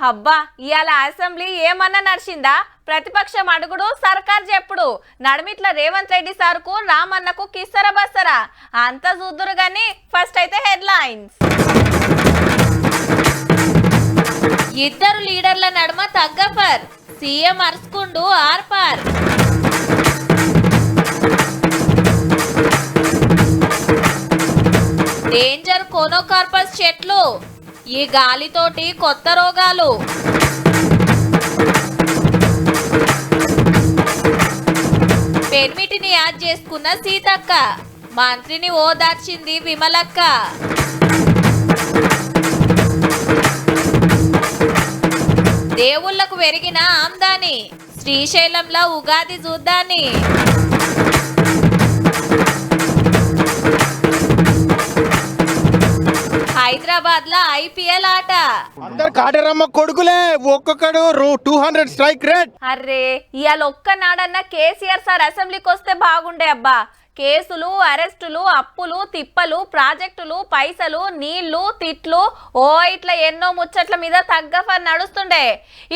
హబ్బా ఇవాళ అసెంబ్లీ ఏమన్నా నడిచిందా? ప్రతిపక్షం అడుగుడు సర్కార్ చెప్పుడు. నడిమిట్ల రేవంత్ రెడ్డి సార్కు రామన్నకు కిస్సర బస్సరా. అంత చూద్దురు గాని ఫస్ట్ అయితే హెడ్లైన్స్. ఇద్దరు లీడర్ల నడుమ తగ్గఫర్ సీఎం అరుచుకుండు ఆర్పార్. డేంజర్ కోనోకార్పస్ చెట్లు. ఈ గాలితోటి కొత్త రోగాలు. పెర్మిటిని యాడ్ చేసుకున్న సీతక్క. మంత్రిని ఓదార్చింది విమలక్క. దేవుళ్ళకు పెరిగిన ఆమ్దాని. శ్రీశైలంలో ఉగాది చూద్దాని హైదరాబాద్లో ఐపీఎల్ ఆట. అందరు కాటరమ్మ కొడుకులే ఒక్కొక్కడు టూ హండ్రెడ్ స్ట్రైక్ రేట్ అర్రే ఇవాళ ఒక్కనాడన్నా కేసీఆర్ సార్ అసెంబ్లీకి వస్తే బాగుండే అబ్బా. కేసులు అరెస్టులు అప్పులు తిప్పలు ప్రాజెక్టులు పైసలు నీళ్ళు తిట్లు ఓ ఇట్లా ఎన్నో ముచ్చట్ల మీద తగ్గఫర్ నడుస్తుండే.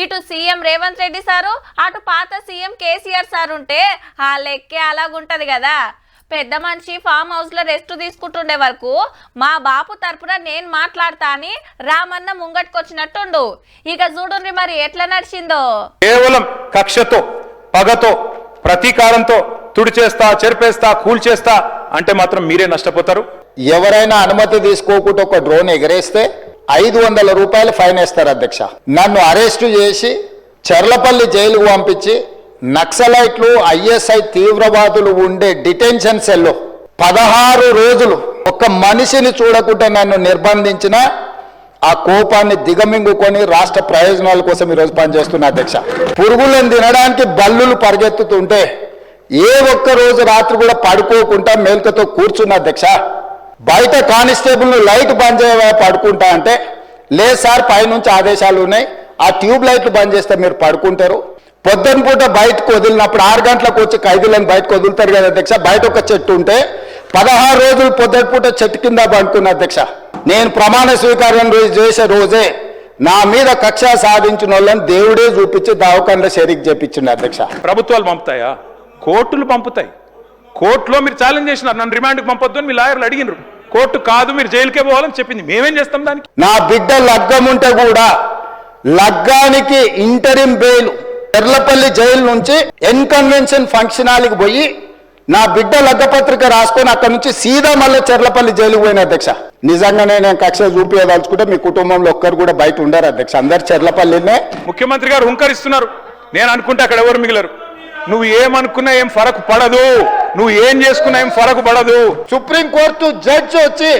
ఇటు సీఎం రేవంత్ రెడ్డి సారు అటు పాత సీఎం కేసీఆర్ సార్ ఉంటే ఆ లెక్కే అలాగుంటది కదా. పెద్ద మనిషి ఫామ్ హౌస్లో రెస్ట్ తీసుకుంటుండే వరకు మా బాపు తరపున నేను మాట్లాడతా అని రామన్న ముంగట్టుకొచ్చినట్టుండు ఇక చూడుండ్రి మరి ఎట్లా నడిచిందో? కేవలం కక్షతో పగతో ప్రతీకారంతో తుడిచేస్తా చెరిపేస్తా కూల్చేస్తా అంటే మాత్రం మీరే నష్టపోతారు. ఎవరైనా అనుమతి తీసుకోకుండా ఒక డ్రోన్ ఎగరేస్తే ఐదు వందల రూపాయలు ఫైన్ వేస్తారు అధ్యక్ష. నన్ను అరెస్టు చేసి చర్లపల్లి జైలుకు పంపించి నక్సలైట్లు ఐఎస్ఐ తీవ్రవాదులు ఉండే డిటెన్షన్ సెల్లో పదహారు రోజులు ఒక మనిషిని చూడకుండా నన్ను నిర్బంధించిన ఆ కోపాన్ని దిగమింగుకొని రాష్ట్ర ప్రయోజనాల కోసం ఈరోజు పనిచేస్తున్న అధ్యక్ష. పురుగులను తినడానికి బల్లులు పరిగెత్తుతుంటే ఏ ఒక్క రోజు రాత్రి కూడా పడుకోకుండా మేల్కతో కూర్చున్న అధ్యక్ష. బయట కానిస్టేబుల్ లైట్ బంద్ చేయ పడుకుంటా అంటే లేదు సార్ పైనుంచి ఆదేశాలు ఉన్నాయి. ఆ ట్యూబ్ లైట్లు బంద్ చేస్తే మీరు పడుకుంటారు. పొద్దున పూట బయటకు వదిలినప్పుడు ఆరు గంటలకు వచ్చి ఖైదీలను బయటకు వదులుతారు కదా అధ్యక్ష? బయట ఒక చెట్టు ఉంటే పదహారు రోజులు పొద్దున పూట చెట్టు కింద పడుకున్న అధ్యక్ష. నేను ప్రమాణ స్వీకారం రోజు చేసే రోజే నా మీద కక్ష సాధించిన వాళ్ళని దేవుడే చూపించి దావకంలో షరీక్ చేపించిండు అధ్యక్ష. ప్రభుత్వాలు పంపుతాయా? కోర్టులు పంపుతాయి. కోర్టులో మీరు ఛాలెంజ్ చేసినారు. నన్ను రిమాండ్కి పంపొద్దు అని మీ లాయర్లు అడిగినారు. కోర్టు కాదు మీరు జైలుకే పోవాలని చెప్పింది. మేమేం చేస్తాం దానికి? నా బిడ్డ లగ్గం ఉంటే కూడా లగ్గానికి ఇంటరిం బెయిల్ ఎర్లపల్లి జైలు నుంచి ఎన్కన్వెన్షన్ ఫంక్షన్ హాల్కి పోయి నా బిడ్డ లగ్గపత్రిక రాసుకొని అక్కడ నుంచి సీదా మళ్ళీ చెర్లపల్లి జైలుకి పోయిన అధ్యక్ష. నిజంగానే నేను కక్ష చూపించదలుచుకుంటే మీ కుటుంబంలో ఒక్కరు కూడా బయట ఉండరు అధ్యక్ష. అందరు చెర్లపల్లినే ముఖ్యమంత్రి గారు హుంకరిస్తున్నారు. నేను అనుకుంటే అక్కడ ఎవరు మిగిలరు? నువ్వు ఏమనుకున్నా ఏం ఫరకు పడదు. నువ్వు ఏం చేసుకున్నా ఏం ఫరకు పడదు. సుప్రీంకోర్టు జడ్జి వచ్చి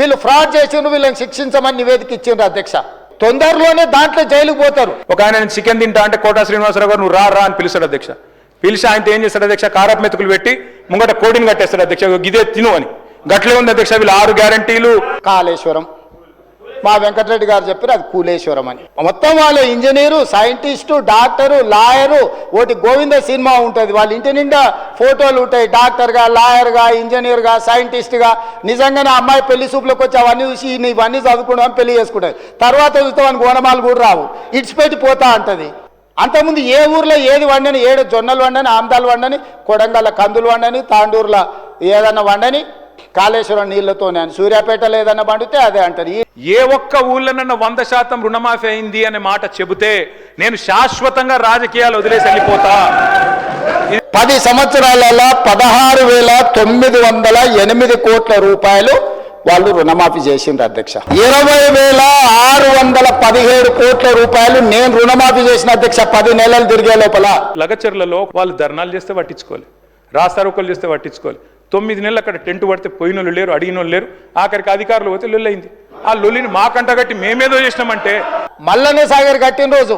వీళ్ళు ఫ్రాడ్ చేసిండ్రు వీళ్ళని శిక్షించమని నివేదిక ఇచ్చిండ్రు అధ్యక్ష. తొందరలోనే దాంట్లో జైలుకు పోతారు. ఒక ఆయన చికెన్ తింటా అంటే కోటా శ్రీనివాసరావు గారు నువ్వు రా రా అని పిలుస్తాడు అధ్యక్ష. పిలిచి ఆయనతో ఏం చేస్తాడు అధ్యక్ష? కారపు మెతుకులు పెట్టి ముంగట కోడిని కట్టేస్తాడు అధ్యక్ష. ఇగో గిదే తిను అని. గట్లే ఉంది అధ్యక్ష వీళ్ళు ఆరు గ్యారంటీలు. కాళేశ్వరం. మా వెంకటరెడ్డి గారు చెప్పారు అది కూలేశ్వరం అని. మొత్తం వాళ్ళు ఇంజనీరు సైంటిస్టు డాక్టరు లాయరు ఒకటి గోవింద సినిమా ఉంటుంది. వాళ్ళ ఇంటి నిండా ఫోటోలు ఉంటాయి. డాక్టర్గా లాయర్గా ఇంజనీర్గా సైంటిస్ట్గా. నిజంగానే అమ్మాయి పెళ్ళి సూపులకు వచ్చి అవన్నీ చూసి ఇవన్నీ చదువుకుంటామని పెళ్ళి చేసుకుంటాయి తర్వాత చూస్తే వానికి ఓనమాలు కూడా రావు. ఇడిచిపెట్టి పోతా అంటది. అంతకుముందు ఏ ఊర్లో ఏది వండని ఏడు జొన్నలు వండని ఆమ్దాలు వండని కొడంగల్ల కందులు వండని తాండూరులో ఏదన్నా వండని కాళేశ్వరం నీళ్ళతోనే అని సూర్యాపేటలో ఏదన్నా పండితే అదే అంటారు ఏ ఒక్క ఊళ్ళోనన్నా వంద శాతం రుణమాఫీ అయింది అనే మాట చెబితే నేను శాశ్వతంగా రాజకీయాలు వదిలేసి వెళ్ళిపోతా. పది సంవత్సరాలలో పదహారు వేల తొమ్మిది వందల ఎనిమిది కోట్ల రూపాయలు వాళ్ళు రుణమాఫీ చేసిండ్రు అధ్యక్ష. ఇరవై వేల ఆరు వందల పదిహేడు కోట్ల రూపాయలు నేను రుణమాఫీ చేసిన అధ్యక్ష పది నెలలు తిరిగే లోపల. లగచర్లలో వాళ్ళు ధర్నాలు చేస్తే పట్టించుకోవాలి రాస్తారోకలు చేస్తే పట్టించుకోవాలి తొమ్మిది నెలలు అక్కడ టెంట్ పడితే పోయిన వాళ్ళు లేరు అడిగిన వాళ్ళు లేరు. ఆఖరికి అధికారులు పోతే లొల్లయింది. ఆ లొల్లిని మాకంట కట్టి మేమేదో చేసినామంటే. మల్లన్న సాగర్ కట్టిన రోజు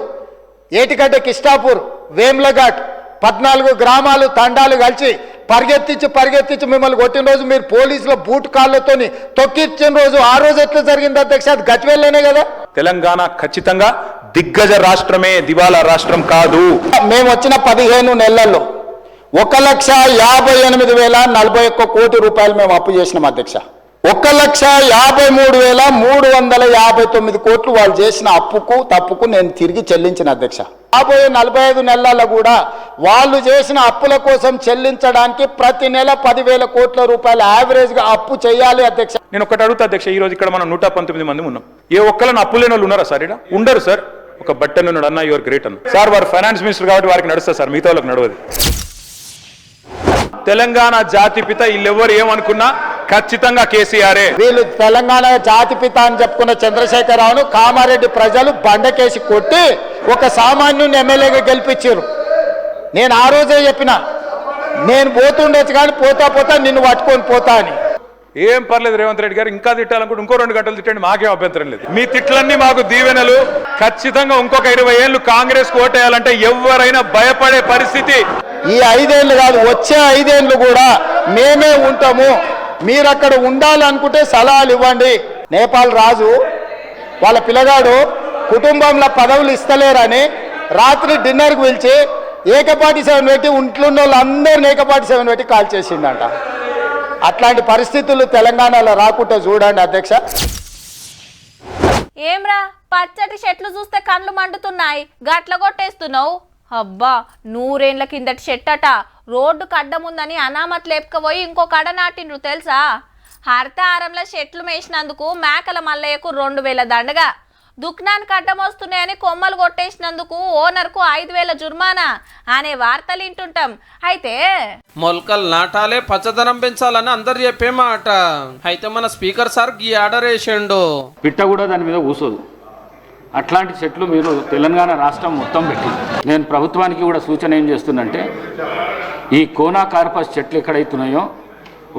ఏటిగడ్డ కిష్టాపూర్ వేమ్లఘాట్ పద్నాలుగు గ్రామాలు తండాలు కలిసి పరిగెత్తించి పరిగెత్తించి మిమ్మల్ని కొట్టిన రోజు మీరు పోలీసుల బూట్ కాళ్ళతోని తొక్కిచ్చిన రోజు ఆ రోజు ఎట్లా జరిగింది అధ్యక్ష? అది గచ్చివెళ్ళనే కదా? తెలంగాణ ఖచ్చితంగా దిగ్గజ రాష్ట్రమే దివాలా రాష్ట్రం కాదు. మేము వచ్చిన పదిహేను నెలల్లో ఒక లక్ష యాభై ఎనిమిది వేల నలభై ఒక్క కోటి రూపాయలు మేము అప్పు చేసినాం అధ్యక్ష. ఒక లక్ష యాభై మూడు వేల మూడు వందల యాభై తొమ్మిది కోట్లు వాళ్ళు చేసిన అప్పుకు తప్పుకు నేను తిరిగి చెల్లించిన అధ్యక్ష. రాబోయే నలభై ఐదు నెలల్లో కూడా వాళ్ళు చేసిన అప్పుల కోసం చెల్లించడానికి ప్రతి నెల పదివేల కోట్ల రూపాయలు యావరేజ్గా అప్పు చేయాలి అధ్యక్ష. నేను ఒకటి అడుగుతా అధ్యక్ష ఈ రోజు ఇక్కడ మనం నూట పంతొమ్మిది మంది ఉన్నాం. ఏ ఒక్కళ్ళని అప్పు లేని వాళ్ళు ఉన్నారా సార్ ఇక్కడ? ఉండరు సార్. ఒక బట్టన్ ఉన్నాడు అన్న యువర్ గ్రేట్ అన్న. సార్ వారు ఫైనాన్స్ మినిస్టర్ కాబట్టి వారికి నడుస్తారు సార్ మిగతా వాళ్ళకి నడవదు. తెలంగాణ జాతిపిత వీళ్ళెవ్వరు ఏమనుకున్నా ఖచ్చితంగా కేసీఆరే. వీళ్ళు తెలంగాణ జాతిపిత అని చెప్పుకున్న చంద్రశేఖరరావును కామారెడ్డి ప్రజలు బండకేసి కొట్టి ఒక సామాన్యుని ఎమ్మెల్యేగా గెలిపించారు. నేను ఆ రోజే చెప్పిన నేను పోతుండొచ్చు కానీ పోతా పోతా నిన్ను పట్టుకొని పోతా అని. ఏం పర్లేదు రేవంత్ రెడ్డి గారు ఇంకా తిట్టాలనుకుంటే ఇంకో రెండు గంటలు తిట్టండి మాకేం అభ్యంతరం లేదు. మీ తిట్లన్నీ మాకు దీవెనలు. ఖచ్చితంగా ఇంకొక ఇరవై ఏళ్ళు కాంగ్రెస్ ఓటేయాలంటే ఎవరైనా భయపడే పరిస్థితి. ఈ ఐదేళ్ళు కాదు వచ్చే ఐదేళ్ళు కూడా మేమే ఉంటాము. మీరు అక్కడ ఉండాలనుకుంటే సలహాలు ఇవ్వండి. నేపాల్ రాజు వాళ్ళ పిల్లగాడు కుటుంబంలో పదవులు ఇస్తలేరని రాత్రి డిన్నర్కి పిలిచి ఏకపాటి సెవెన్ పెట్టి ఇంట్లో ఉన్న వాళ్ళందరిని ఏకపాటి సెవెన్ పెట్టి కాల్ చేసిందంట అట్లాంటి పరిస్థితులు తెలంగాణలో రాకుండా చూడండి అధ్యక్ష. ఏమ్రా పచ్చటి చెట్లు చూస్తే కళ్ళు మండుతున్నాయి గట్ల కొట్టేస్తున్నావు? అబ్బా నూరేండ్ల కిందటి చెట్టట రోడ్డు కడ్డముందని అనామత్ లేపకపోయి ఇంకో కడ నాటిండ్రు తెలుసా? హరితహారంలో చెట్లు మేసినందుకు మేకల మల్లయ్యకు రెండు వేల దండగా. దుక్నానికి అడ్డం వస్తున్నాయని కొమ్మలు కొట్టేసినందుకు ఓనర్కు ఐదు వేల జుర్మానా అనే వార్తలు వింటుంటాం. అయితే మొలకలు నాటాలే పచ్చదనం పెంచాలని అందరు చెప్పే మాట. అయితే మన స్పీకర్ సార్ గీ ఆర్డర్ వేసిండు. పిట్ట కూడా దాని మీద కూసోదు అట్లాంటి చెట్లు మీరు తెలంగాణ రాష్ట్రం మొత్తం పెట్టి నేను ప్రభుత్వానికి కూడా సూచన ఏం చేస్తుందంటే ఈ కోనా కార్పస్ చెట్లు ఎక్కడైతున్నాయో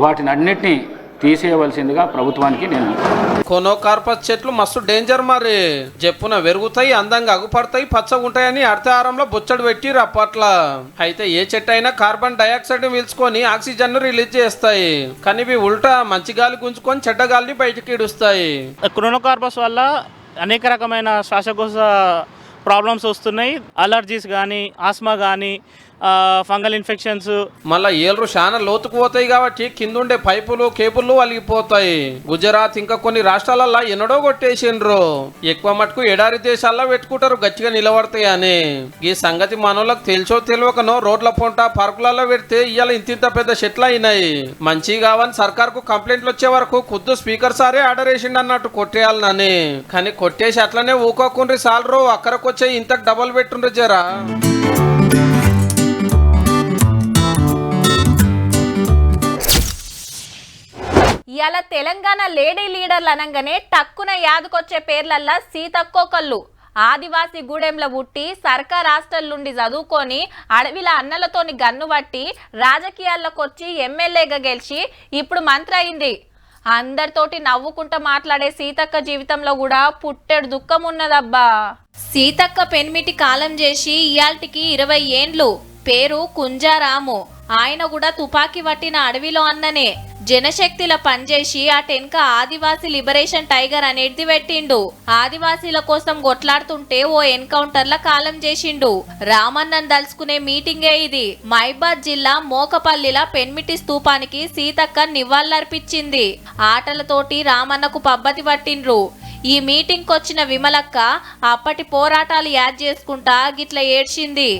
వాటిని అన్నిటినీ తీసేయవలసిందిగా ప్రభుత్వానికి నేను కొనో కార్పస్ చెట్లు మస్తు డేంజర్ మరి. చెప్పున పెరుగుతాయి అందంగా అగుపడతాయి పచ్చగా ఉంటాయని అర్థహారంలో బుచ్చడు పెట్టి అప్పట్ల. అయితే ఏ చెట్టు అయినా కార్బన్ డైఆక్సైడ్ పీల్చుకొని ఆక్సిజన్ రిలీజ్ చేస్తాయి. కానీ ఇవి ఉల్టా మంచి గాలి గుంజుకొని చెడ్డ గాలిని బయటికి ఇడుస్తాయి క్రోనోకార్బస్ వల్ల అనేక రకమైన శ్వాసకోశ ప్రాబ్లమ్స్ వస్తున్నాయి. అలర్జీస్ కానీ ఆస్మా కానీ ఫంగల్ ఇన్ఫెక్షన్స్. మళ్ళీ ఏళ్ళు చాలా లోతుకు పోతాయి కాబట్టి కిందుండే పైపులు కేబుల్లు అలిగిపోతాయి. గుజరాత్ ఇంకా కొన్ని రాష్ట్రాలల్లో ఎన్నడో కొట్టేసిండ్రు. ఎక్కువ మటుకు ఎడారి దేశాల్లో పెట్టుకుంటారు గట్టిగా నిలబడతాయి అని ఈ సంగతి మనోళ్ళకి తెలిసో తెలియకనో రోడ్ల పొంట పార్కులలో పెడితే ఇవాళ ఇంతింత పెద్ద చెట్లు అయినాయి. మంచి కావని సర్కార్కు కంప్లైంట్లు వచ్చే వరకు ఖుద్దు స్పీకర్ సారే ఆర్డర్ వేసిండు అన్నట్టు కొట్టేయాలని కానీ కొట్టేసి అట్లనే ఊకోకుండ్రి సాలరు అక్కడికి వచ్చే ఇంతకు డబల్ పెట్టుండ్రు జరా. ఇవాళ తెలంగాణ లేడీ లీడర్లు అనగానే టక్కున యాదకొచ్చే పేర్లల్లా సీతక్కోకళ్ళు. ఆదివాసీ గూడెంలో పుట్టి సర్కార్ హాస్టల్ నుండి చదువుకొని అడవిల అన్నలతోని గన్ను పట్టి రాజకీయాల్లోకి వచ్చి ఎమ్మెల్యేగా గెలిచి ఇప్పుడు మంత్రి అయింది. అందరితోటి నవ్వుకుంటూ మాట్లాడే సీతక్క జీవితంలో కూడా పుట్టెడు దుఃఖం ఉన్నదబ్బా సీతక్క పెన్మిటి కాలం చేసి ఇయాల్టికి ఇరవై ఏండ్లు. పేరు కుంజారాము. ఆయన కూడా తుపాకీ పట్టిన అడవిలో అన్ననే. జనశక్తిలో పనిచేసి ఆ టెన్క ఆదివాసీ లిబరేషన్ టైగర్ అనేది పెట్టిండు. ఆదివాసీల కోసం కొట్లాడుతుంటే ఓ ఎన్కౌంటర్ల కాలం చేసిండు. రామన్నన్ దలుచుకునే మీటింగే ఇది. మైబాద్ జిల్లా మోకపల్లిల పెన్మిటి స్తూపానికి సీతక్క నివాళులర్పించింది. ఆటలతోటి రామన్నకు పబ్బతి పట్టిండ్రు. ఈ మీటింగ్కొచ్చిన విమలక్క అప్పటి పోరాటాలు యాద్ చేసుకుంటా గిట్ల ఏడ్చింది.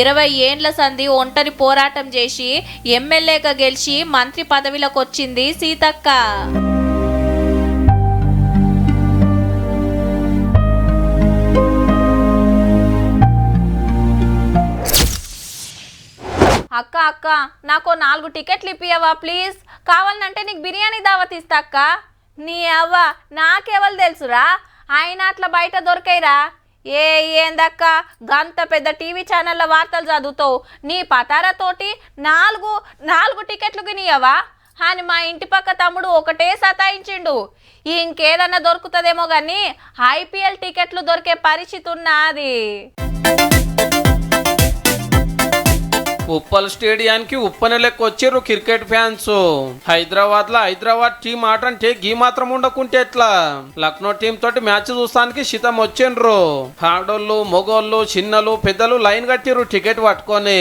ఇరవై ఏండ్ల సంధి ఒంటరి పోరాటం చేసి ఎమ్మెల్యేగా గెలిచి మంత్రి పదవిలోకి వచ్చింది సీతక్క. అక్క అక్క నాకు నాలుగు టికెట్లు ఇప్పియవా ప్లీజ్? కావాలంటే నీకు బిర్యానీ దావత్ ఇస్తా అక్క. నీ అవ్వ నాకెవరు తెలుసురా? ఆయన అట్లా బయట దొరికాయిరా. ఏ ఏందక్క? గంత పెద్ద టీవీ ఛానళ్ళ వార్తలు చదువుతావు. నీ పతారతోటి నాలుగు నాలుగు టికెట్లు గినియవా? అని మా ఇంటి పక్క తమ్ముడు ఒకటే సతాయించిండు. ఇంకేదన్నా దొరుకుతుందేమో కానీ ఐపీఎల్ టికెట్లు దొరికే పరిస్థితి ఉన్నది ఉప్పల్ స్టేడియానికి ఉప్పన లెక్క వచ్చిర్రు క్రికెట్ ఫ్యాన్స్. హైదరాబాద్లో హైదరాబాద్ టీం ఆట అంటే గీ మాత్రం ఉండకుంటే ఎట్లా? లక్నో టీం తోటి మ్యాచ్ చూస్తానికి శితం వచ్చిండ్రు. ఆడోళ్ళు మొగోళ్ళు చిన్నలు పెద్దలు లైన్ కట్టిర్రు టికెట్ పట్టుకొని.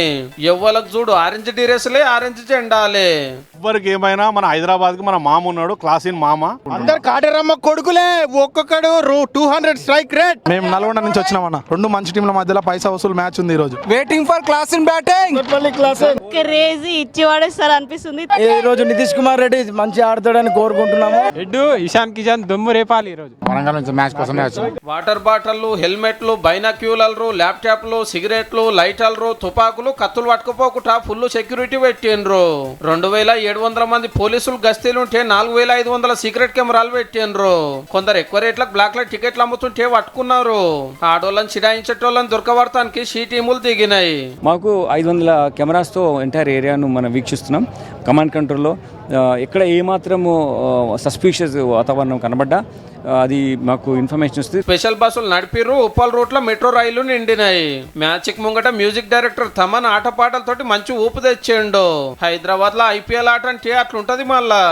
ఎవ్వలకు చూడు ఆరెంజ్ డ్రెస్లే ఆరెంజ్ జెండాలే. ఎవ్వరికి ఏమైనా మన హైదరాబాద్కి మన మామ ఉన్నాడు క్లాసిన్ మామ. అందరు కాటరమ్మ కొడుకులే ఒక్కొక్కడు టూ హండ్రెడ్ స్ట్రైక్ రేట్. మేము నల్గొండ నుంచి వచ్చినామన్న. రెండు మంచి టీంల మధ్యలో పైసా వసూలు మ్యాచ్ ఉంది ఈ రోజు waiting for class in batting crazy ఇచ్చి పడేస్తారు అనిపిస్తుంది. ఈ రోజు నితీష్ కుమార్ రెడ్డి మంచి ఆడతాడని కోరుకుంటున్నాము. ఎడ్డు ఇషాన్ కిషాన్ దుమ్ము రేపాలి ఈరోజు వరంగల్ నుంచి మ్యాచ్ కోసమే వచ్చింది వాటర్ బాటిల్లు హెల్మెట్లు బైనాక్యూలర్లు ల్యాప్టాప్లు సిగరెట్లు లైటర్లు తుపాకులు కత్తులు పట్టుకుపోకుండా ఫుల్ సెక్యూరిటీ పెట్టిండ్రు. రెండు వేల ఏడు వందల మంది పోలీసులు గస్తీలుంటే నాలుగు వేల ఐదు వందల సీక్రెట్ కెమెరాలు పెట్టిండ్రు. కొందరు ఎక్కువ రేట్లకు బ్లాక్లో టికెట్లు అమ్ముతుంటే పట్టుకున్నారు. ఆడోళ్ళని చిడాయించేటోళ్ళని దొరకబడటానికి షీ టీములు దిగినాయి. మాకు ఐదు వందల కెమెరాస్తో ఎంటైర్ ఏరియాను మనం వీక్షిస్తున్నాం. కమాండ్ కంట్రోల్లో ఎక్కడ ఏమాత్రము సస్పీషియస్ వాతావరణం కనబడ్డా అది మాకు ఇన్ఫర్మేషన్ వస్తుంది. స్పెషల్ బస్సులు నడిపిర్రు ఉప్పల్ రూట్లో మెట్రో రైలు నిండినాయి. మ్యాచ్కి ముంగట మ్యూజిక్ డైరెక్టర్ తమన్ ఆటపాటలతోటి మంచి ఊపు తెచ్చిండు. హైదరాబాద్లో ఐపీఎల్ ఆట అంటే అట్లుంటది మళ్ళా.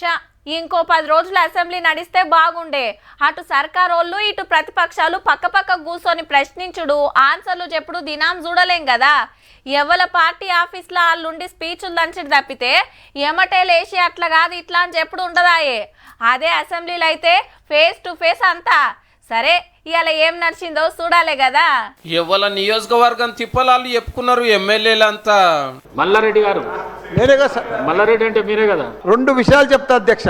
చ ఇంకో పది రోజులు అసెంబ్లీ నడిస్తే బాగుండే. అటు సర్కారోళ్ళు ఇటు ప్రతిపక్షాలు పక్కపక్క కూర్చొని ప్రశ్నించుడు ఆన్సర్లు చెప్పుడు దినాం చూడలేం కదా ఎవల పార్టీ ఆఫీస్లో వాళ్ళుండి స్పీచ్లు దంచిడు తప్పితే ఎమటే లేచి అట్లా కాదు ఇట్లా అని చెప్పుడు ఉండదాయే. అదే అసెంబ్లీలో అయితే ఫేస్ టు ఫేస్ అంతా. సరే ఇవాళ ఏం నడిచిందో చూడాలే కదా ఎవల నియోజకవర్గం తిప్పలాలు చెప్పుకున్నారు ఎమ్మెల్యేలంతా. మల్లారెడ్డి గారు. నేనే కదా సార్. మల్లారెడ్డి అంటే మీరే కదా? రెండు విషయాలు చెప్తా అధ్యక్ష.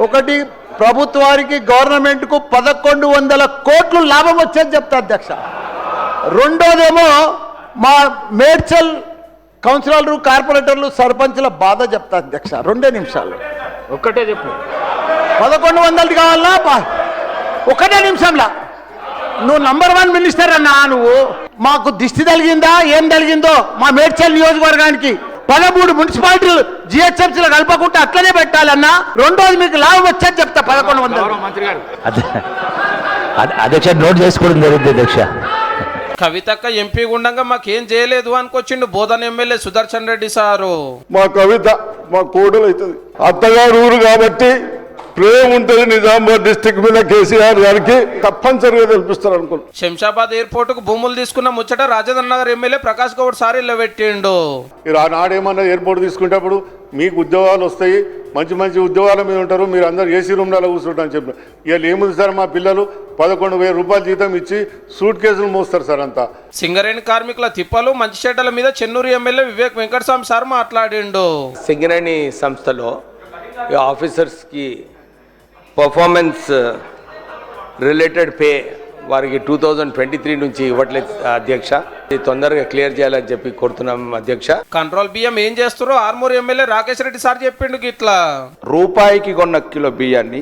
ఒకటి ప్రభుత్వానికి గవర్నమెంట్కు పదకొండు వందల కోట్లు లాభం వచ్చేది చెప్తా అధ్యక్ష. రెండోదేమో మా మేడ్చల్ కౌన్సిలర్లు కార్పొరేటర్లు సర్పంచ్ల బాధ చెప్తా అధ్యక్ష. రెండే నిమిషాలు. ఒక్కటే చెప్పు. పదకొండు వందలది కావాలా? ఒకటే నిమిషంలా. నువ్వు నంబర్ వన్ మినిస్టర్ అన్నా నువ్వు. మాకు దిష్టి తగిలిందా? ఏం తగిలిందో? మా మేడ్చల్ నియోజకవర్గానికి పదమూడు మున్సిపాలిటీలు జిహెచ్ఎంసీలో కలపకుండా అట్లనే పెట్టాలన్నా రెండోది మీకు లాభం వచ్చేది చెప్తా పదకొండు వందలు. మంత్రి గారు. అధ్యక్ష నోట్ చేసుకోవడం జరిగింది అధ్యక్ష. కవితక్క ఎంపీ గుండంగా మాకేం చేయలేదు అనుకొచ్చిండు బోధన ఎమ్మెల్యే సుదర్శన్ రెడ్డి సారు. మా కవిత మా కోడలు అవుతుంది అత్తగారు ఊరు కాబట్టి ప్రేమ ఉంటుంది నిజామాబాద్ డిస్టిక్ మీద కేసీఆర్ గారికి తప్పనిసరిగా తెలిపిస్తారు అనుకుంటున్నాను. శంషాబాద్ ఎయిర్పోర్ట్కు భూములు తీసుకున్న ముచ్చట రాజేంద్ర నగర్ ఎమ్మెల్యే ప్రకాష్ గౌడ్ సార్ ఇల్ల పెట్టిండు మీరు ఆనాడేమన్నా ఎయిర్పోర్ట్ తీసుకునేటప్పుడు మీకు ఉద్యోగాలు వస్తాయి మంచి మంచి ఉద్యోగాల మీద ఉంటారు మీరు అందరు ఏసీ రూమ్లలో కూర్చుంటారు అని చెప్పారు ఇవాళ ఏముంది సార్ మా పిల్లలు పదకొండు వేల రూపాయల జీతం ఇచ్చి సూట్ కేసులు మోస్తారు సార్ అంతా. సింగరేణి కార్మికుల తిప్పలు మంచి చెడ్డల మీద చెన్నూరు ఎమ్మెల్యే వివేక్ వెంకటస్వామి సార్ మాట్లాడిండు. సింగరేణి సంస్థలో ఆఫీసర్స్కి పర్ఫార్మెన్స్ రిలేటెడ్ పే వారికి టూ థౌజండ్ ట్వంటీ త్రీ నుంచి ఇవ్వట్లేదు అధ్యక్ష. ఇది తొందరగా క్లియర్ చేయాలని చెప్పి కోరుతున్నాం అధ్యక్ష. కంట్రోల్ బియ్యం ఏం చేస్తారో ఆర్మూర్ ఎమ్మెల్యే రాకేష్ రెడ్డి సార్ చెప్పిండు గిట్లా. రూపాయికి కొన్న కిలో బియ్యాన్ని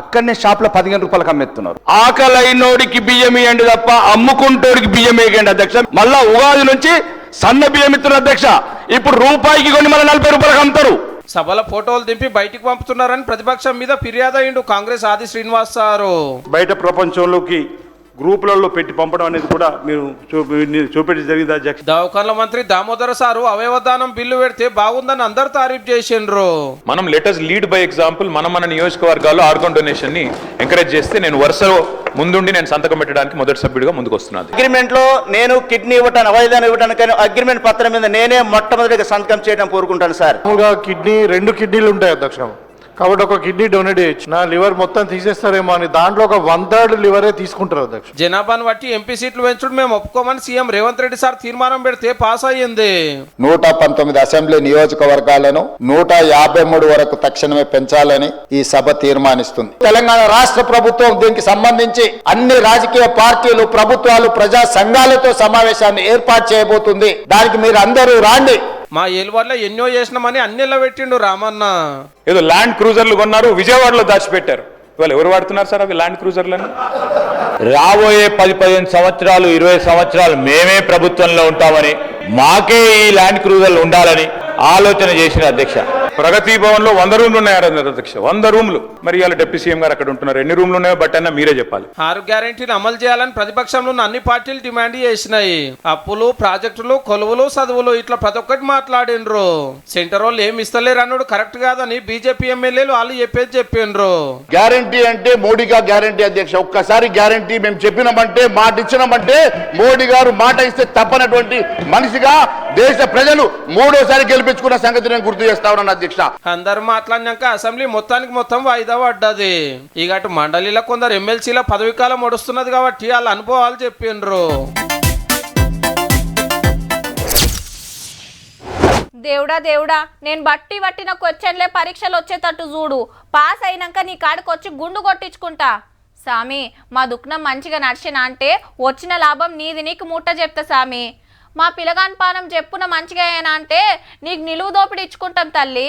అక్కడనే షాప్లో పదిహేను రూపాయలకు అమ్మేస్తున్నారు. ఆకలైనోడికి బియ్యం ఇవ్వండి తప్ప అమ్ముకుంటోడికి బియ్యం వేయకండి అధ్యక్ష. మళ్ళా ఉగాది నుంచి సన్న బియ్యం ఇస్తున్నారు అధ్యక్ష. ఇప్పుడు రూపాయికి కొన్ని మళ్ళీ నలభై రూపాయలకు అమ్ముతారు. సభల ఫోటోలు దింపి బయటికి పంపుతున్నారని ప్రతిపక్షం మీద ఫిర్యాదు అయిండు కాంగ్రెస్ ఆది శ్రీనివాస్ సారు. బయట ప్రపంచంలోకి గ్రూపులలో పెట్టి పంపడం అనేది కూడా మీరు చూపి చూపెట్టి జరిగింది అధ్యక్ష? దవాఖాన్ల మంత్రి దామోదర సారు అవయవదానం బిల్లు పెడితే బాగుందని అందరు తారీఫ్ చేసిండ్రు. మనం లెటర్స్ లీడ్ బై ఎగ్జాంపుల్ మనం మన నియోజకవర్గాల్లో ఆర్గాన్ డొనేషన్ని ఎంకరేజ్ చేస్తే నేను వరుసలో ముందుండి నేను సంతకం పెట్టడానికి మొదటి సభ్యుడిగా ముందుకు వస్తున్నాను అగ్రిమెంట్లో నేను కిడ్నీ ఇవ్వటాను అవయదానం ఇవ్వటానికి అగ్రిమెంట్ పత్రం మీద నేనే మొట్టమొదటిగా సంతకం చేయడం కోరుకుంటాను సార్. కిడ్నీ రెండు కిడ్నీలు ఉంటాయి అధ్యక్ష. కాబట్టి ఒక కిడ్నీ డొనేట్ చేయొచ్చు. నా లివర్ మొత్తం తీసేస్తారేమో అని దాంట్లో ఒక వన్ థర్డ్ లివరే తీసుకుంటారు అధ్యక్ష జనాభాను బట్టి ఎంపీ సీట్లు పెంచుడు మేము ఒప్పుకోమని సీఎం రేవంత్ రెడ్డి సార్ తీర్మానం పెడితే పాస్ అయ్యింది. నూట పంతొమ్మిది అసెంబ్లీ నియోజకవర్గాలను నూట యాభై మూడు వరకు తక్షణమే పెంచాలని ఈ సభ తీర్మానిస్తుంది. తెలంగాణ రాష్ట్ర ప్రభుత్వం దీనికి సంబంధించి అన్ని రాజకీయ పార్టీలు ప్రభుత్వాలు ప్రజా సంఘాలతో సమావేశాన్ని ఏర్పాటు చేయబోతుంది. దానికి మీరు అందరూ రాండి. మా ఏలువాడలో ఎన్నో చేసినామని అన్నిలో పెట్టిండు రామన్న. ఏదో ల్యాండ్ క్రూజర్లు కొన్నారు విజయవాడలో దాచిపెట్టారు. ఇవాళ ఎవరు వాడుతున్నారు సార్ అవి ల్యాండ్ క్రూజర్లను రాబోయే పది పదిహేను సంవత్సరాలు ఇరవై సంవత్సరాలు మేమే ప్రభుత్వంలో ఉంటామని మాకే ఈ ల్యాండ్ క్రూజర్లు ఉండాలని ఆలోచన చేసిన అధ్యక్ష. ప్రగతి భవన్లో వంద రూమ్లు ఉన్నాయన్నారు అధ్యక్ష. వంద రూమ్లు. మరి ఇవాళ డిప్యూటీ సీఎం గారు అక్కడ ఉంటున్నారు. ఎన్ని రూమ్లు ఉన్నాయో బట్ అన్న మీరే చెప్పాలి. ఆరు గ్యారెంటీలు అమలు చేయాలని ప్రతిపక్షంలో ఉన్న అన్ని పార్టీలు డిమాండ్ చేసినాయి. అప్పులు ప్రాజెక్టులు కొలువులు చదువులు ఇట్లా ప్రతి ఒక్కటి మాట్లాడిండ్రు. సెంటర్ వాళ్ళు ఏమి ఇస్తలేరు అన్నాడు. కరెక్ట్ కాదని బీజేపీ ఎమ్మెల్యేలు వాళ్ళు చెప్పేది చెప్పిండ్రు. గ్యారంటీ అంటే మోడీగా గ్యారంటీ అధ్యక్ష. ఒక్కసారి గ్యారంటీ మేము చెప్పినామంటే మాట ఇచ్చినామంటే మోడీ గారు మాట ఇస్తే తప్పనటువంటి మనిషిగా దేశ ప్రజలు మూడోసారి గెలిపించుకున్న సంగతి నేను గుర్తు చేస్తా ఉన్నాను అధ్యక్ష. అందరు మాట్లాడినాక అసెంబ్లీ మొత్తానికి మొత్తం వాయిదా పడ్డది. ఇక అటు మండలిలో కొందరు ఎమ్మెల్సీల పదవి కాలం ఒడుస్తున్నది కాబట్టి వాళ్ళ అనుభవాలు చెప్పిండ్రు దేవుడా దేవుడా నేను బట్టి పట్టిన క్వశ్చన్లే పరీక్షలు వచ్చేటట్టు చూడు. పాస్ అయినాక నీ కాడికి వచ్చి గుండు కొట్టించుకుంటా. సామి మా దుఃఖం మంచిగా నడిచిన అంటే వచ్చిన లాభం నీది నీకు ముట్ట చెప్తా సామి. మా పిలగాని పానం చెప్పున మంచిగా అయినా అంటే నీకు నిలువు దోపిడి ఇచ్చుకుంటాం తల్లి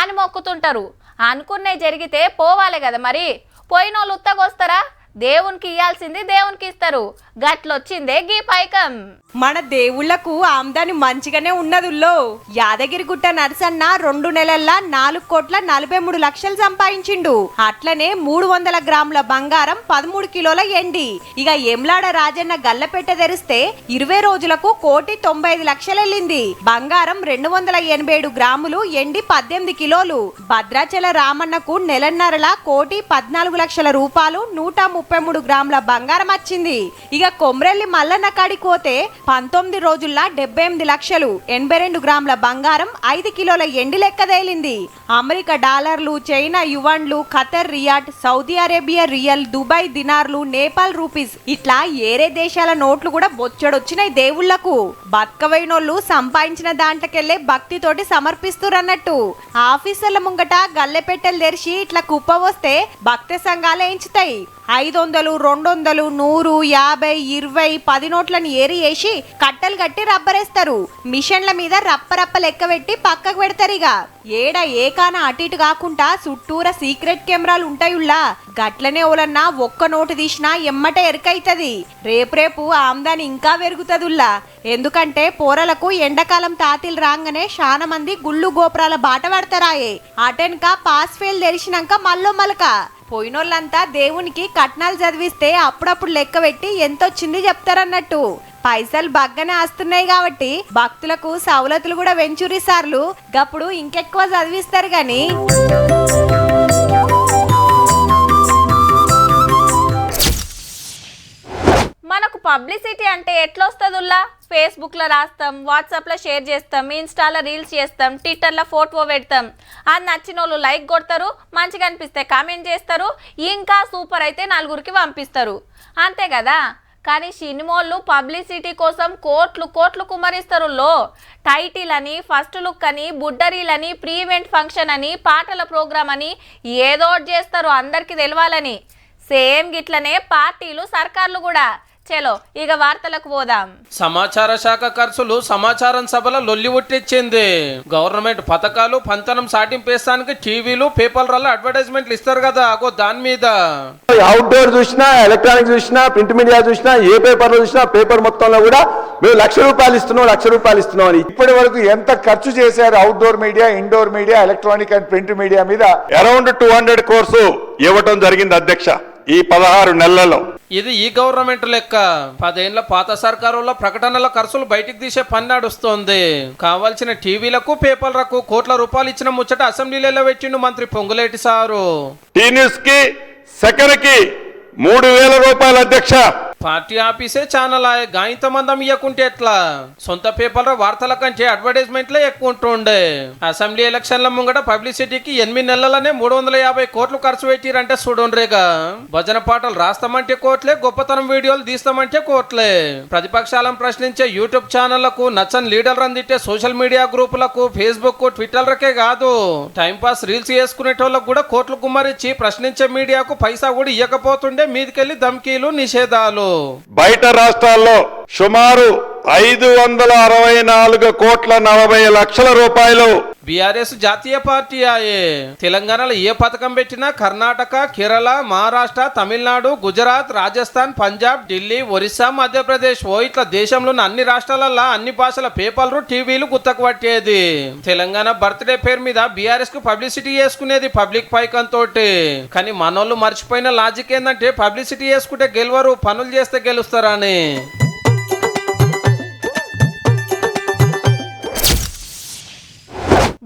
అని మొక్కుతుంటారు. అనుకున్నవి జరిగితే పోవాలి కదా మరి. పోయిన వాళ్ళు ఉత్తగొస్తారా? దేవునికి ఇవ్వాల్సింది దేవునికి ఇస్తారు. గట్లొచ్చిందే గీ పైకం. మన దేవుళ్ళకు ఆమ్దాని మంచిగానే ఉన్నదుల్లో. యాదగిరిగుట్ట నరసన్న రెండు నెలల్లో నాలుగు కోట్ల నలభై మూడు లక్షలు సంపాదించిండు. అట్లనే మూడు వందల గ్రాముల బంగారం పదమూడు కిలోల ఎండి. ఇక ఎమ్లాడ రాజన్న గల్లపెట్ట తెరిస్తే ఇరవై రోజులకు కోటి తొంభై ఐదు లక్షలు వెళ్ళింది బంగారం రెండు వందల ఎనభై ఏడు గ్రాములు ఎండి పద్దెనిమిది కిలోలు. భద్రాచల రామన్నకు నెలన్నరల కోటి పద్నాలుగు లక్షల రూపాయలు నూట ముప్పై మూడు గ్రాముల బంగారం వచ్చింది ఇక కొమ్రెల్లి మల్లన్న కాడికి పోతే పంతొమ్మిది రోజుల్లో డెబ్బై ఎనిమిది లక్షలు ఎనభై రెండు గ్రాముల బంగారం ఐదు కిలోల ఎండి లెక్క తేలింది. అమెరికా డాలర్లు చైనా యువన్లు ఖతర్ రియాట్ సౌదీ అరేబియా రియల్ దుబాయ్ దినార్లు నేపాల్ రూపీస్ ఇట్లా ఏరే దేశాల నోట్లు కూడా బొచ్చడొచ్చినాయి దేవుళ్ళకు. బతకవైనోళ్ళు సంపాదించిన దాంట్లకెళ్ళే భక్తితోటి సమర్పిస్తురన్నట్టు. ఆఫీసర్ల ముంగట గల్లెపెట్టెలు తెరిచి ఇట్లా కుప్ప వస్తే భక్తి సంఘాలు ఎంచుతాయి. ఐదు వందలు రెండు వందలు నూరు యాభై ఇరవై పది నోట్లను ఏరి వేసి కట్టలు కట్టి రబ్బరేస్తారు. మిషన్ల మీద రప్ప రప్ప లెక్క పెట్టి పక్కకు పెడతారు ఇక ఏడ ఏకాన అటు ఇటు కాకుండా చుట్టూర సీక్రెట్ కెమెరాలు ఉంటాయుల్లా గట్లనే ఓలన్నా ఒక్క నోటు తీసినా ఎమ్మట ఎరకైతది. రేపు రేపు ఆమ్దాని ఇంకా పెరుగుతదుల్లా ఎందుకంటే పోరలకు ఎండాకాలం తాతిలు రాగానే చాలా మంది గుళ్ళు గోపురాల బాట పడతారాయే. అటెన్క పాస్ ఫెయిల్ తెలిసినాక మల్లో మలక. పోయినోళ్ళంతా దేవునికి కట్నాలు చదివిస్తే అప్పుడప్పుడు లెక్క పెట్టి ఎంతొచ్చింది చెప్తారన్నట్టు. పైసలు బగ్గనే వస్తున్నాయి కాబట్టి భక్తులకు సవలతులు కూడా వెంచురి సార్లు గప్పుడు ఇంకెక్కువ చదివిస్తారు కానీ పబ్లిసిటీ అంటే ఎట్లా వస్తుందిల్లా ఫేస్బుక్లో రాస్తాం వాట్సాప్లో షేర్ చేస్తాం ఇన్స్టాలో రీల్స్ చేస్తాం ట్విట్టర్లో ఫోటో పెడతాం. అది నచ్చిన వాళ్ళు లైక్ కొడతారు మంచిగా అనిపిస్తే కామెంట్ చేస్తారు ఇంకా సూపర్ అయితే నలుగురికి పంపిస్తారు. అంతే కదా? కానీ సినిమాలు పబ్లిసిటీ కోసం కోట్లు కోట్లు కుమరిస్తారు లో. టైటిల్ అని ఫస్ట్ లుక్ అని బుడ్డరీలని ప్రీ ఈవెంట్ ఫంక్షన్ అని పాటల ప్రోగ్రామ్ అని ఏదో ఒకటి చేస్తారు అందరికీ తెలవాలని. సేమ్ గిట్లనే పార్టీలు సర్కార్లు కూడా. చలో ఇక వార్తలకు పోదాం. సమాచార శాఖ ఖర్చులు సమాచారం సభలో లొల్లి గవర్నమెంట్ పథకాలు పంతనం సాటింపేస్తానికి టీవీలు పేపర్లలో అడ్వర్టైజ్మెంట్లు ఇస్తారు కదా అగో దాని మీద. అవుట్డోర్ చూసినా ఎలక్ట్రానిక్ చూసినా ప్రింట్ మీడియా చూసినా ఏ పేపర్లో చూసినా పేపర్ మొత్తంలో కూడా మేము లక్ష రూపాయలు ఇస్తున్నాం లక్ష రూపాయలు ఇస్తున్నాం అని. ఇప్పటి వరకు ఎంత ఖర్చు చేశారు outdoor media indoor media electronic and print media మీద? అరౌండ్ టూ హండ్రెడ్ కోర్సు ఇవ్వటం జరిగింది అధ్యక్ష. ఈ పదహారు నెలలలో. ఇది ఈ గవర్నమెంట్ లెక్క. పదేళ్ళ పాత సర్కారులో ప్రకటనల ఖర్చులు బయటికి తీసే పని నడుస్తోంది. కావాల్సిన టీవీలకు పేపర్లకు కోట్ల రూపాయలు ఇచ్చిన ముచ్చట అసెంబ్లీలో పెట్టిండు మంత్రి పొంగులేటి సారు. టీ న్యూస్కి సెకరకి మూడు వేల రూపాయల అధ్యక్ష. పార్టీ ఆఫీసే ఛానల్ ఆయే. గాయంత మందం ఇయ్యకుంటే ఎట్లా? సొంత పేపర్ల వార్తల కంటే అడ్వర్టైజ్మెంట్లే ఎక్కువ ఉంటుండే. అసెంబ్లీ ఎలక్షన్ల ముంగట పబ్లిసిటీకి ఎనిమిది నెలలనే మూడు వందల యాభై కోట్లు ఖర్చు పెట్టిరంటే చూడండిగా భజన పాటలు రాస్తామంటే కోట్లే గొప్పతనం వీడియోలు తీస్తామంటే కోట్లే. ప్రతిపక్షాలను ప్రశ్నించే యూట్యూబ్ ఛానళ్ళకు నచ్చని లీడర్లు అందిట్టే సోషల్ మీడియా గ్రూపులకు ఫేస్బుక్ ట్విట్టర్లకే కాదు. టైం పాస్ రీల్స్ చేసుకునేటోళ్ళకు కూడా కోట్లు కుమ్మరిచ్చి ప్రశ్నించే మీడియాకు పైసా కూడా ఇవ్వకపోతుండే మీదికెళ్ళి ధమ్కీలు నిషేధాలు. బయట రాష్ట్రాల్లో సుమారు ఐదు వందల అరవై నాలుగు కోట్ల నలభై లక్షల రూపాయలు బీఆర్ఎస్ జాతీయ పార్టీ ఆయే. తెలంగాణలో ఏ పథకం పెట్టినా కర్ణాటక కేరళ మహారాష్ట్ర తమిళనాడు గుజరాత్ రాజస్థాన్ పంజాబ్ ఢిల్లీ ఒరిస్సా మధ్యప్రదేశ్ ఓ ఇట్లా దేశంలోని అన్ని రాష్ట్రాలలో అన్ని భాషల పేపర్లు టీవీలు గుత్తకు పట్టేది. తెలంగాణ బర్త్డే పేరు మీద బీఆర్ఎస్కు పబ్లిసిటీ చేసుకునేది పబ్లిక్ పైకం తోటి. కానీ మనోళ్ళు మర్చిపోయిన లాజిక్ ఏంటంటే పబ్లిసిటీ చేసుకుంటే గెలవరు పనులు చేస్తే గెలుస్తారని.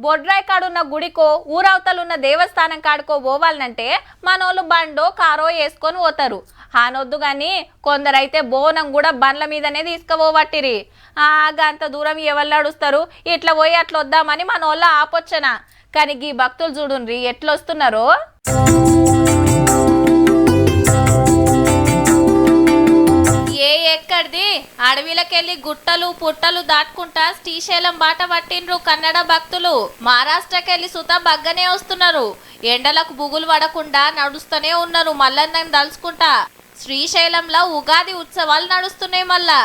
బొడ్రాయి కాడున్న గుడికో ఊరవతలున్న దేవస్థానం కాడుకో పోవాలనంటే మనోళ్ళు బండో కారో వేసుకొని పోతారు. హానొద్దు కానీ కొందరైతే బోనం కూడా బండ్ల మీదనే తీసుకుపోవట్టిరి. ఆ అంత దూరం ఎవరు నడుస్తారు? ఇట్లా పోయి అట్లా వద్దామని మన వాళ్ళ ఆపొచ్చన? కానీ ఈ భక్తులు చూడుండ్రి ఎట్లా ఎక్కడిది? అడవిలకెళ్ళి గుట్టలు పుట్టలు దాటుకుంటా శ్రీశైలం బాట పట్టిండ్రు కన్నడ భక్తులు. మహారాష్ట్రకెళ్ళి సుత బగ్గనే వస్తున్నారు. ఎండలకు బుగులు పడకుండా నడుస్తూనే ఉన్నారు మల్లన్నని దలుచుకుంటా శ్రీశైలంలో ఉగాది ఉత్సవాలు నడుస్తున్నాయి మళ్ళా.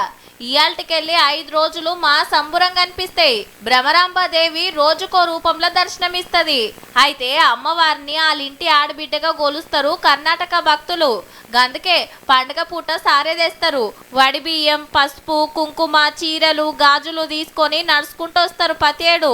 ఇయాల్టికెళ్ళి ఐదు రోజులు మా సంబురంగా అనిపిస్తాయి భ్రమరాంబాదేవి రోజుకో రూపంలో దర్శనమిస్తుంది. అయితే అమ్మవారిని వాళ్ళింటి ఆడబిడ్డగా గోలుస్తారు కర్ణాటక భక్తులు. గందుకే పండగ పూట సారేదేస్తారు వడి బియ్యం పసుపు కుంకుమ చీరలు గాజులు తీసుకొని నడుచుకుంటూ వస్తారు ప్రతి ఏడు.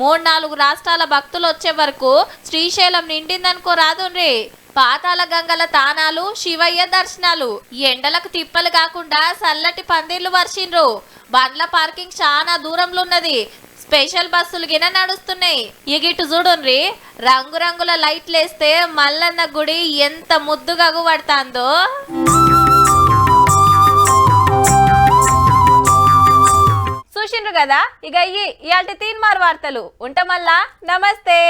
మూడు నాలుగు రాష్ట్రాల భక్తులు వచ్చే వరకు శ్రీశైలం నిండిందనుకో రాదుండ్రి పాతాల గంగల తానాలు శివయ్య దర్శనాలు. ఎండలకు తిప్పలు కాకుండా చల్లటి పందిర్లు వర్షిండ్రు. బండ్ల పార్కింగ్ చాలా దూరంలో ఉన్నది స్పెషల్ బస్సులు గిన నడుస్తున్నాయి. ఇగిటు చూడుండ్రి రంగురంగుల లైట్లు వేస్తే మల్లన్న గుడి ఎంత ముద్దుగా పడుతుందో చూసిండ్రు కదా? ఇక ఇయ్యి ఇయాల్టి తీన్మార్ వార్తలు. ఉంటామల్లా? నమస్తే.